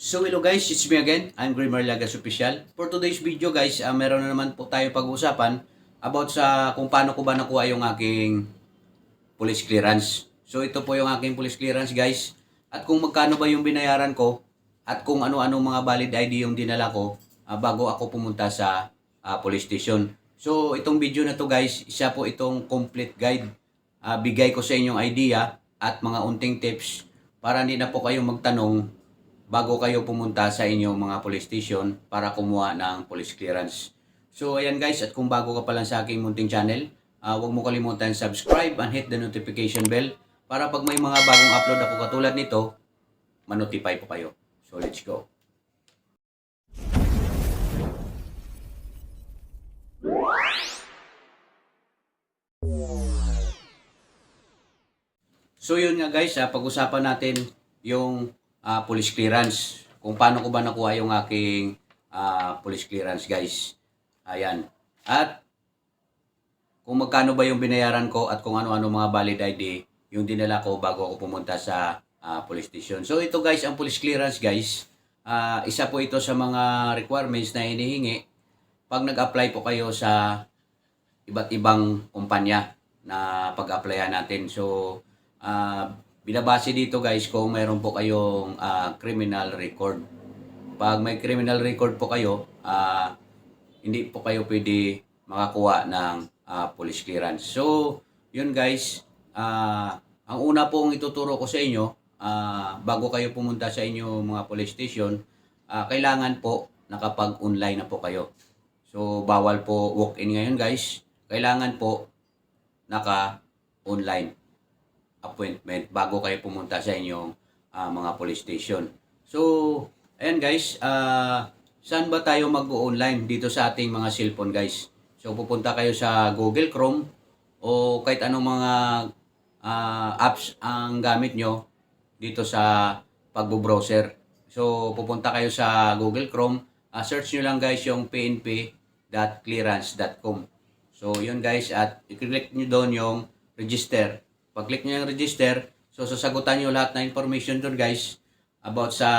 So hello guys, it's me again. I'm Grimmer Lagas Official. For today's video guys, ah, meron na naman po tayo pag-uusapan about sa kung paano ko ba nakuha yung aking police clearance. So ito po yung aking police clearance guys. At kung magkano ba yung binayaran ko at kung ano-ano mga valid ID yung dinala ko ah, bago ako pumunta sa ah, police station. So itong video na to guys, isa po itong complete guide. Ah, bigay ko sa inyong idea at mga unting tips para hindi na po kayong magtanong bago kayo pumunta sa inyong mga police station para kumuha ng police clearance. So ayan guys, at kung bago ka pa lang sa aking munting channel, ah, huwag mo kalimutan subscribe and hit the notification bell para pag may mga bagong upload ako katulad nito, manotify po kayo. So let's go. So yun nga guys, ah, pag-usapan natin yung ah, police clearance. Kung paano ko ba nakuha yung aking ah, police clearance guys. Ayan. At kung magkano ba yung binayaran ko at kung ano-ano mga valid ID yung dinala ko bago ako pumunta sa ah, police station. So ito guys, ang police clearance guys, ah, isa po ito sa mga requirements na hinihingi pag nag-apply po kayo sa iba't ibang kumpanya na pag-applyan natin. So, ah binabase dito guys kung mayroon po kayong ah, criminal record. Pag may criminal record po kayo, ah hindi po kayo pwede makakuha ng ah, police clearance. So, yun guys, ah ang una pong ituturo ko sa inyo, ah bago kayo pumunta sa inyo mga police station, ah kailangan po nakapag-online na po kayo. So, bawal po walk-in ngayon guys. Kailangan po naka-online appointment bago kayo pumunta sa inyong ah, mga police station. So, ayan guys, ah, saan ba tayo mag-online dito sa ating mga cellphone guys? So, pupunta kayo sa Google Chrome o kahit anong mga ah, apps ang gamit nyo dito sa pagbo-browser. So, pupunta kayo sa Google Chrome, ah, search nyo lang guys yung pnp.clearance.com. So, yun guys, at i-click nyo doon yung register. Pag-click nyo yung register, so sasagutan nyo lahat na information doon guys about sa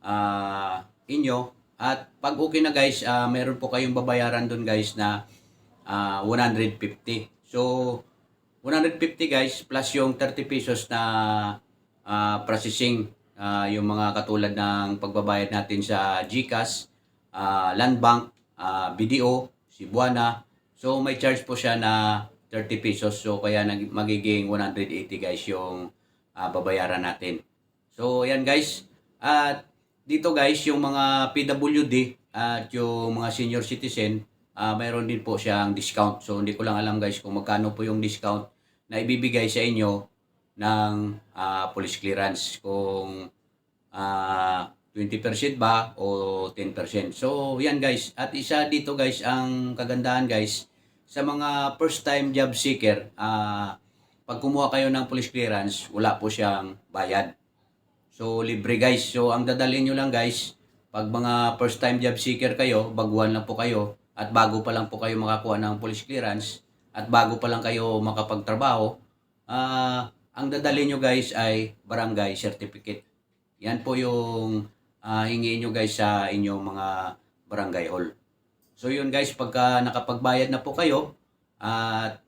ah, inyo. At pag okay na guys, ah, meron po kayong babayaran doon guys na ah, 150. So, 150 guys plus yung 30 pesos na ah, processing ah, yung mga katulad ng pagbabayad natin sa GCash, ah, Land Bank, ah, BDO, Cebuana. So may charge po siya na 30 pesos. So kaya nag- magiging 180 guys yung ah, babayaran natin. So yan guys. At dito guys yung mga PWD at yung mga senior citizen, ah, mayroon din po siyang discount. So hindi ko lang alam guys kung magkano po yung discount na ibibigay sa inyo ng ah, police clearance. Kung ah 20% ba o 10%. So, yan guys. At isa dito guys, ang kagandahan guys, sa mga first time job seeker, ah pag kumuha kayo ng police clearance, wala po siyang bayad. So, libre guys. So, ang dadalhin nyo lang guys, pag mga first time job seeker kayo, baguhan lang po kayo, at bago pa lang po kayo makakuha ng police clearance, at bago pa lang kayo makapagtrabaho, ah ang dadalhin nyo guys ay barangay certificate. Yan po yung ah, hingiin nyo guys sa inyong mga barangay hall. So yun guys, pagka nakapagbayad na po kayo, at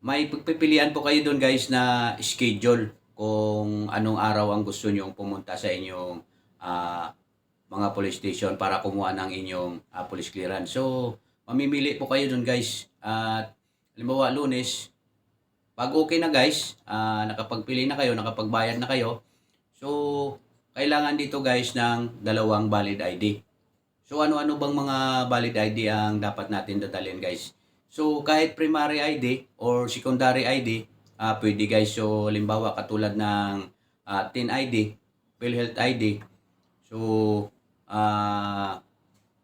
may pagpipilian po kayo doon guys na schedule kung anong araw ang gusto nyo pumunta sa inyong ah, mga police station para kumuha ng inyong ah, police clearance. So, mamimili po kayo doon guys. At halimbawa lunes, pag okay na guys, ah, nakapagpili na kayo, nakapagbayad na kayo, so kailangan dito guys ng dalawang valid ID. So ano-ano bang mga valid ID ang dapat natin dadalhin guys? So kahit primary ID or secondary ID, ah pwede guys. So limbawa katulad ng ah, TIN ID, PhilHealth ID, so ah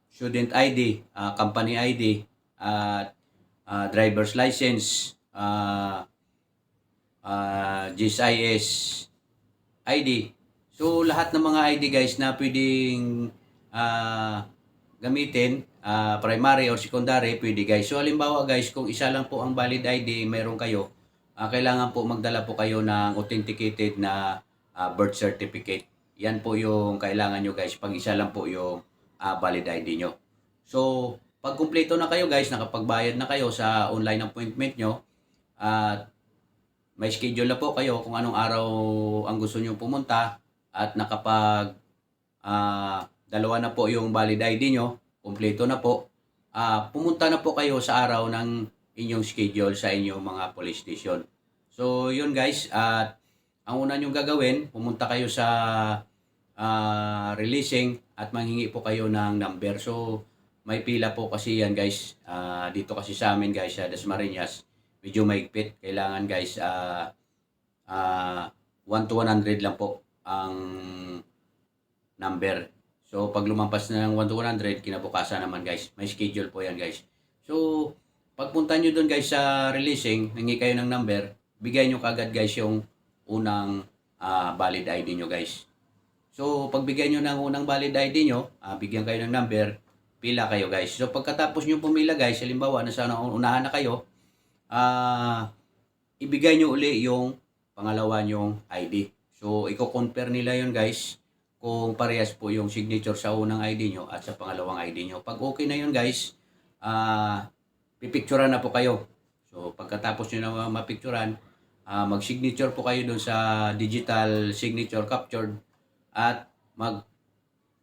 student ID, ah, company ID, at ah, driver's license, ah ah, GSIS ID. So lahat ng mga ID guys na pwedeng ah, gamitin, ah, primary or secondary, pwede guys. So halimbawa guys, kung isa lang po ang valid ID meron kayo, ah, kailangan po magdala po kayo ng authenticated na ah, birth certificate. Yan po yung kailangan nyo guys. Pag isa lang po yung ah, valid ID nyo. So, pag kumpleto na kayo guys, nakapagbayad na kayo sa online appointment nyo, at may schedule na po kayo kung anong araw ang gusto nyo pumunta at nakapag ah, dalawa na po yung valid ID nyo, kumpleto na po, ah, pumunta na po kayo sa araw ng inyong schedule sa inyong mga police station. So, yun guys, at ang una nyo gagawin, pumunta kayo sa ah, releasing at manghingi po kayo ng number. So, may pila po kasi yan guys. Ah, dito kasi sa amin guys sa Dasmariñas, medyo maigpit. Kailangan guys, ah ah 1 to 100 lang po ang number. So, pag lumampas na ng 1 to 100, kinabukasan naman guys. May schedule po yan guys. So, pagpunta nyo doon guys sa releasing, nangi kayo ng number, bigay nyo kagad guys yung unang ah, valid ID nyo guys. So, pagbigay nyo ng unang valid ID nyo, ah, bigyan kayo ng number, pila kayo guys. So, pagkatapos nyo pumila guys, halimbawa, nasa unahan na kayo, ah, ibigay nyo uli yung pangalawa nyong ID. So, i-compare nila yun guys kung parehas po yung signature sa unang ID nyo at sa pangalawang ID nyo. Pag okay na yun guys, ah, pipicturean na po kayo. So, pagkatapos nyo na mapicturean, ah, mag-signature po kayo doon sa digital signature captured at mag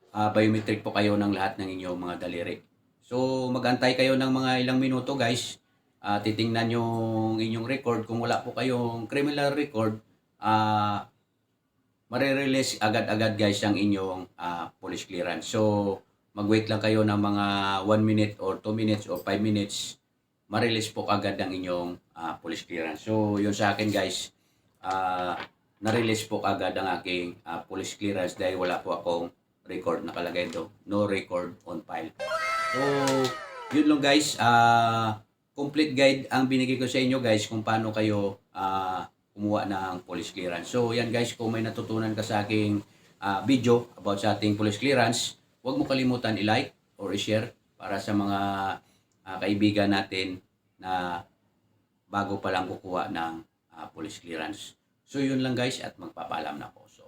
ah, biometric po kayo ng lahat ng inyong mga daliri. So, magantay kayo ng mga ilang minuto guys. Ah, titingnan yung inyong record. Kung wala po kayong criminal record, ah, marirelease agad-agad guys ang inyong ah, police clearance. So, mag-wait lang kayo ng mga 1 minute or 2 minutes or 5 minutes, ma-release po agad ang inyong ah, police clearance. So, yun sa akin guys, ah, na-release po agad ang aking ah, police clearance dahil wala po akong record nakalagay do. No record on file. So, yun lang guys. ah complete guide ang binigay ko sa inyo guys kung paano kayo ah, kumuha ng police clearance. So, yan guys, kung may natutunan ka sa aking ah, video about sa ating police clearance, huwag mo kalimutan i-like or i-share para sa mga ah, kaibigan natin na bago pa lang kukuha ng ah, police clearance. So, yun lang guys at magpapaalam na ako. So,